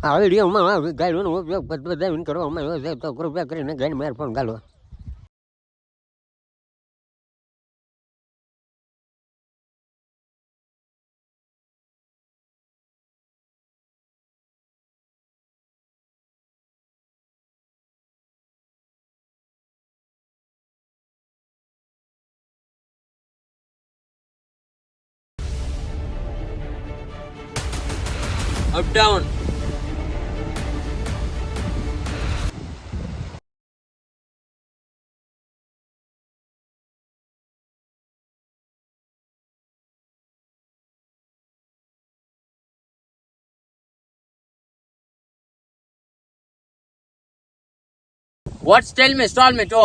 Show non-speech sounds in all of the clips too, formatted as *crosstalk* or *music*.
આ વિડીયોમાં ગાડીનો ઉપયોગ બધા આવ્યો છે તો કૃપયા કરીને ગાડી માર ફોન ગાલો. What tell me, stall me, to.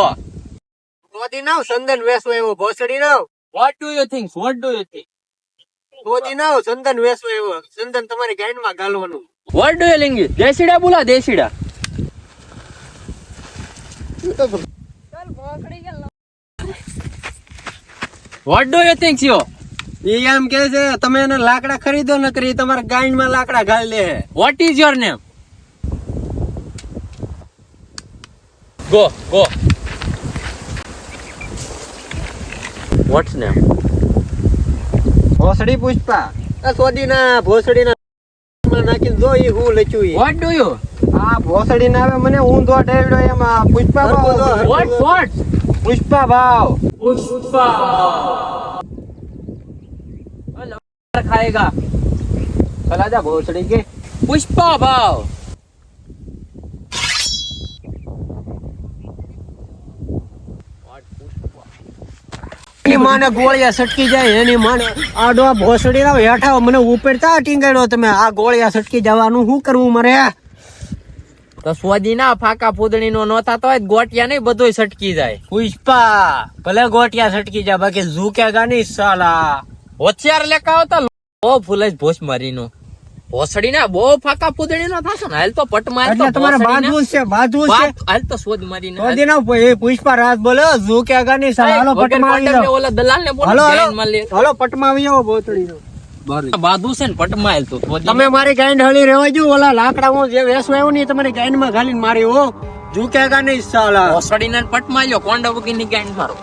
Modi નાવ સંદન વેસવો એવો ભોસડી નાવ What do you think? What do you think? Modi નાવ સંદન વેસવો એવો સંદન તમારી ગાડીમાં ગાલવાનું What do you think? દેશીડા બોલા દેશીડા What do you think, Sio? ઈ એમ કે છે તમે એને લાકડા ખરીદો ન કરી તમારા ગાડીમાં લાકડા ગાળી લે What is your name? Go, go. What's name? ભોસડી Pushpa. આ સોડીના ભોસડીના માં નાખીને જો ઈ હું લખ્યું વોટ ડુ યુ આ ભોસડી ના આવે મને હું ડેવડો એમ પુષ્પા ભાવ. વોટ વોટ પુષ્પા ભાવ. પુષ્પા ભાવ. ખાએગા ચલા જા ભોસડી કે. પુષ્પા ભાવ. એની માને ગોળિયા સટકી જાય એની માને આડો ભોસડી ના હેઠા મને ઉપરતા ટીંગાડ્યો તમે? આ ગોળિયા સટકી જવાનું શું કરવું મારે? તો સ્વાદી ના ફાકા ફૂદણી નો નતા તો ગોટિયા નહીં બધું સટકી જાય. પુષ્પા ભલે ગોટિયા સટકી જાય બાકી ઝૂકેગા નહીં સાલા. હોશિયાર લેકા આવતા ઓ ફૂલે ભોસ મારી નો ભોસડી ના બહુ ફાકા ફૂદણી નો થશે ને. હાલ તો પટમાં એટલે તો તમારે બાંધવું છે બાંધવું છે. હાલ તો શોધ મારી ને સોદી ના એ પુષ્પા રાત બોલો ઝૂકેગા નહીં સાલા હાલો પટમાં આવી જાવ ઓલા દલાલ ને બોલો હાલો પટમાં આવી જાવ ભોસડી બાદુ છે ને પટમાં હાલ તો. તમે મારી ગાઈન હળી રહેવા જો ઓલા લાકડા હું જે વેસવા આવ્યો ને તમારી ગાઈનમાં ઘાલીને મારી હો ઝૂકેગા નહીં સાલા. ભોસડી ના પટમાં લ્યો કોંડા વગી ની ગાંઠ મારો.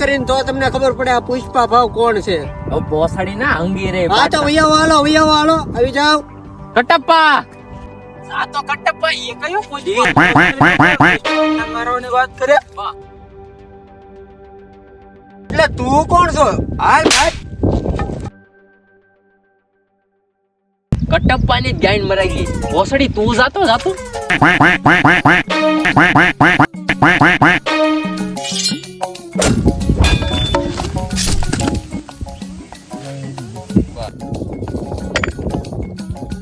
કરીને તો તમને ખબર પડે આ પુષ્પા ભાવ કોણ છે? ભોસડી ના અંગી રે હા તો વૈયા વાળો વૈયા વાળો આવી જાવ કટપ્પા! આ તો કટપ્પા એ કયો પુષ્પા? વાત કરે. એટલે તું કોણ છો? હાલ ભાઈ કટપ્પા ની ગાઈન મરાઈ ગઈ. ભોસડી તું જાતો જાતો. *laughs* *laughs*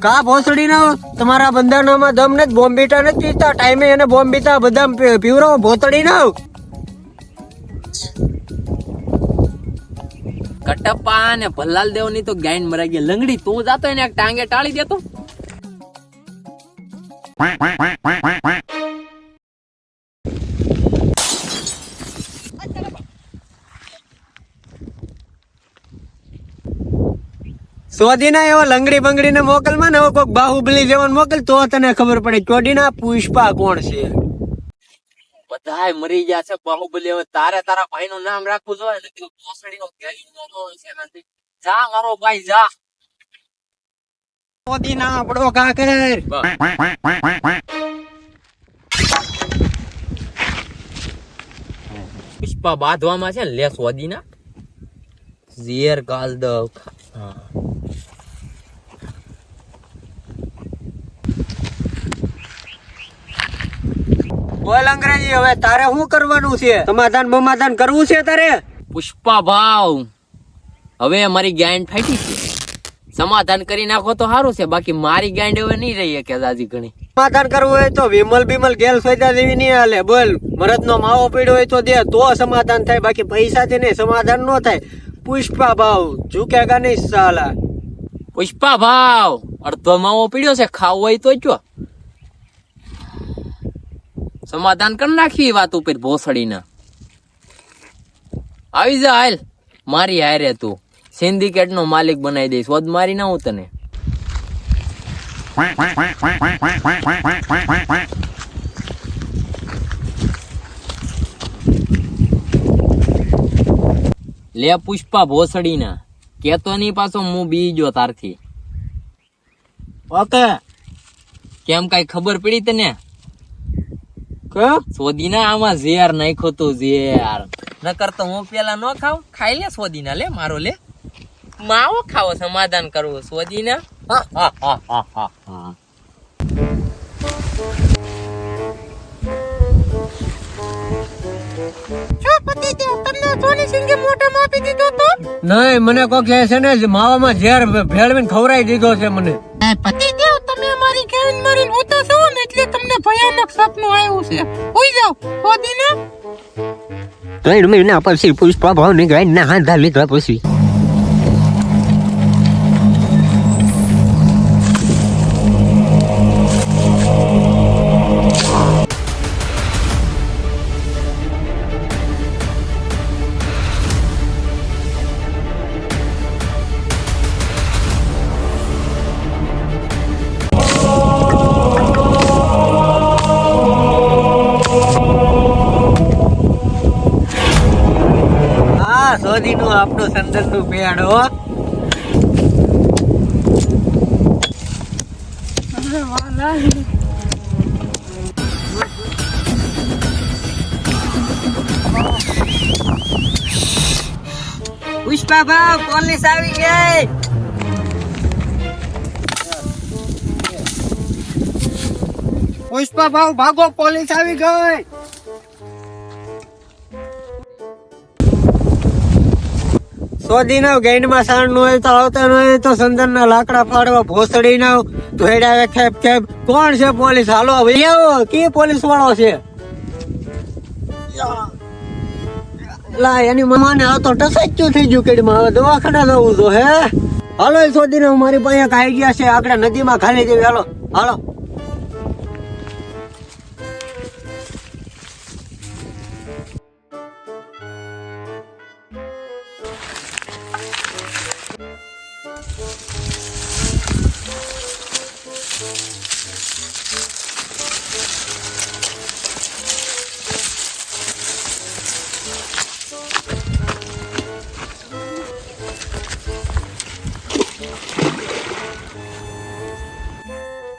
કા ભોસડી ના તમારા બંધારણમાં દમ ને બોમ્બીટા નથી પીતા ટાઈમે એને બોમ્બીટા બધા પીવરો ભોતડી ના કટપ્પા ને ભલ્લાલ દેવની તો ગાઈન મરાઈ ગઈ લંગડી તું જાતો એને એક ટાંગે ટાળી દેતો. સોદી ના એવો લંગડી બંગડી ને મોકલમાં ને હવે કોઈક બાહુબલી જેવો મોકલ તો તને ખબર પડે ચોડી ના પુષ્પા કોણ છે? બધાય મરી ગયા છે બાહુબલી. હવે તારે તારા ભાઈ નું નામ રાખવું જોઈએ જા મારો ભાઈ જા. સોદી ના આપડો કાકર. પુષ્પા બાંધવામાં છે ને લેસ વધી ના ઝેર ગાલ દવ બોલ અંગ્રેજી હવે તારે શું કરવાનું છે? સમાધાન બમાધાન કરવું છે તારે? પુષ્પા ભાવ હવે મારી ગાંડ ફાટી છે. સમાધાન કરી નાખો તો સારું છે બાકી મારી ગાંડ હવે નહીં રહી કે દાદી ઘણી. સમાધાન કરવું હોય તો વિમલ બિમલ ગેલ સોયદા દેવી નહીં હાલે. બોલ મરદ નો માવો પીડ્યો હોય તો દે તો સમાધાન થાય બાકી પૈસાથી નહીં સમાધાન ન થાય. પુષ્પા ભાવ ઝુકેગા નહીં સાલા. પુષ્પા ભાવ અડધો માવો પીડ્યો છે ખાવો હોય તો જો. સમાધાન કરી નાખી વાત ઉપર ભોસડીને. આવી જા હાલ. મારી હારે તું. સિન્ડિકેટનો માલિક બનાવી દઈશ. વધ મારી ના હું તને. લે પુષ્પા ભોસડીના. કેતો ની પાછો હું બીજો તારથી. ઓકે. કેમ કઈ ખબર પડી તને? સોદીના આમાં ઝેર નાખ્યો તો ઝેર. નકર તો હું પેલા ન ખાવ ખાઈ લે સોદીના લે મારો લે. માવો ખાવો સમાધાન કરવું સોદીના. હા. હા હા હા હા હા. નહીં મને કોક કહે છે ને માવામાં ઝેર ભેળવીને ખવડાવી દીધો છે મને. પતિદેવ તમારી કેન મારીને ઉતા ને એટલે તમને ભયાનક સપનું આવ્યું છે. હોઈ જાવ હોદીના. તો એડમે ના પર સી પુષ્પા ભાવ ને ગાઈ ના ધાર લીધા પછી. નું આપણું સંદરનું મેળો. હો પુષ્પા ભાવ પોલીસ આવી ગઈ. પુષ્પા ભાવ ભાગો, પોલીસ આવી ગઈ. સોદી નાવ ગેંડ સાણનું હોય તો આવતા નહીં તો સંદર ના લાકડા ફાડવા ભોસડી નાવ ધોઈડાવે ખેપ ખેપ. કોણ છે પોલીસ? હાલો, ભાઈ આવો. કે પોલીસ વાળો છે? લા, એની મમાને આ તો ટસાચ્યું થઈ ગયું કેડીમાં. હવે દવાખાના જવું તો હે? હાલો સોદી ને મારી પાસે એક ગયા છે. આગળ નદીમાં ખાલી દેવી હાલો હાલો.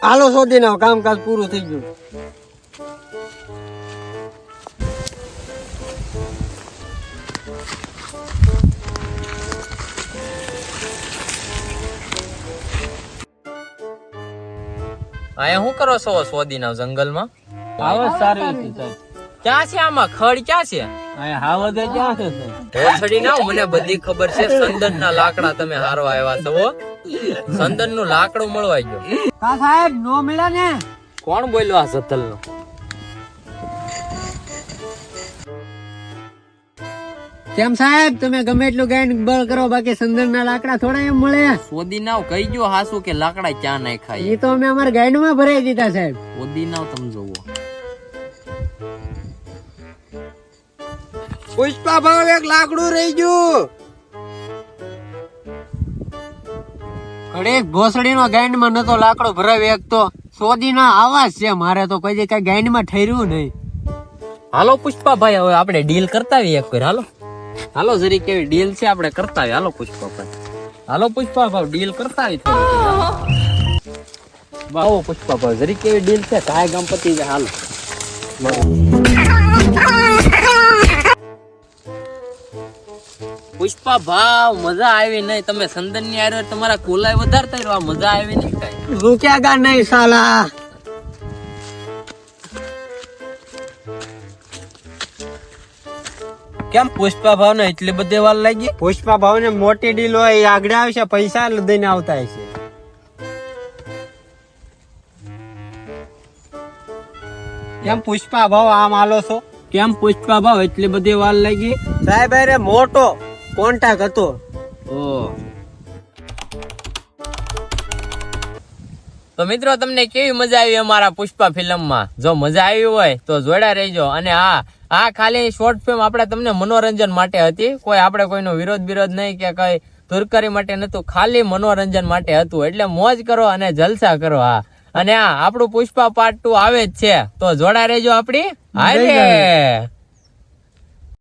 હાલો શોધી નાખો કામકાજ પૂરું થઈ ગયું. અહીંયા શું કરો છો સોદીના જંગલમાં? આવો સારી ક્યાં છે આમાં? ખડ ક્યાં છે? અહીંયા હાવદે ક્યાં છે સાહેબ ભોસડી ના મને બધી ખબર છે. સંદન ના લાકડા તમે હારવા આવ્યા છો સંદનનું લાકડું મળવા ગયો. કા સાહેબ નો મળ્યા ને? કોણ બોલ્યો આ સતલ નો કેમ સાહેબ તમે ગમે એટલું ગાઈન બળ કરો બાકી સંદન ના લાકડા થોડા એમ મળે. ઓદી નાવ કહી ગયો હાસુ કે લાકડા ક્યાં નાખાય એ તો અમે અમારા ગાઈડમાં ભરાઈ દીધા સાહેબ. ઓદી નાવ તમે જોવો. પુષ્પા ભાવ એક લાકડું રહી ગયું. ઘડીક ભોસડી નો ગાઈડમાં નતો લાકડો ભરાવી એક તો સોદી નો આવાજ છે મારે તો કોઈ કઈ ગાઈડમાં ઠર્યું નહીં. હાલો પુષ્પાભાઈ હવે આપણે ડીલ કરતા આવીએ એક હાલો. હાલો જરી કેવી ડીલ છે આપણે કરતા આવીએ. હાલો પુષ્પાભાઈ. હાલો પુષ્પાભાઈ ડીલ કરતા આવી થોડી બાવો પુષ્પાભાઈ જરી કેવી ડીલ છે કાય ગણપતિ છે હાલો. પુષ્પા ભાવ મજા આવી નહીં. તમે સંદનની આવ્યો તમારા કોલાય વધારતા રહ્યો મજા આવી નહીં કઈ. રૂક્યા ગા નહીં સાલા? કેમ પુષ્પા ભાવ ને એટલી બધી વાર લાગી? પુષ્પા ભાવ ને મોટી ડીલ હોય એ આગળ આવશે પૈસા દઈને આવતા હશે. કેમ પુષ્પા ભાવ આમ આલો છો? કેમ પુષ્પા ભાવ એટલી બધી વાર લાગી? સાહેબ અરે મોટો. કોન્ટેક હતો. ઓ. તો મિત્રો તમને કેવી મજા આવી અમારા પુષ્પા ફિલ્મમાં? જો મજા આવી હોય તો જોડા રહેજો. અને હા આ ખાલી શોર્ટ ફિલ્મ આપણે તમને મનોરંજન માટે હતી. કોઈ આપણે કોઈનો વિરોધ વિરોધ નહીં કે કઈ તુરકરી માટે નતું ખાલી મનોરંજન માટે હતું. એટલે મોજ કરો અને જલસા કરો હા. અને આ આપણું પુષ્પા પાર્ટ ટુ આવે જ છે. તો જોડા રહેજો આપણી. હાલે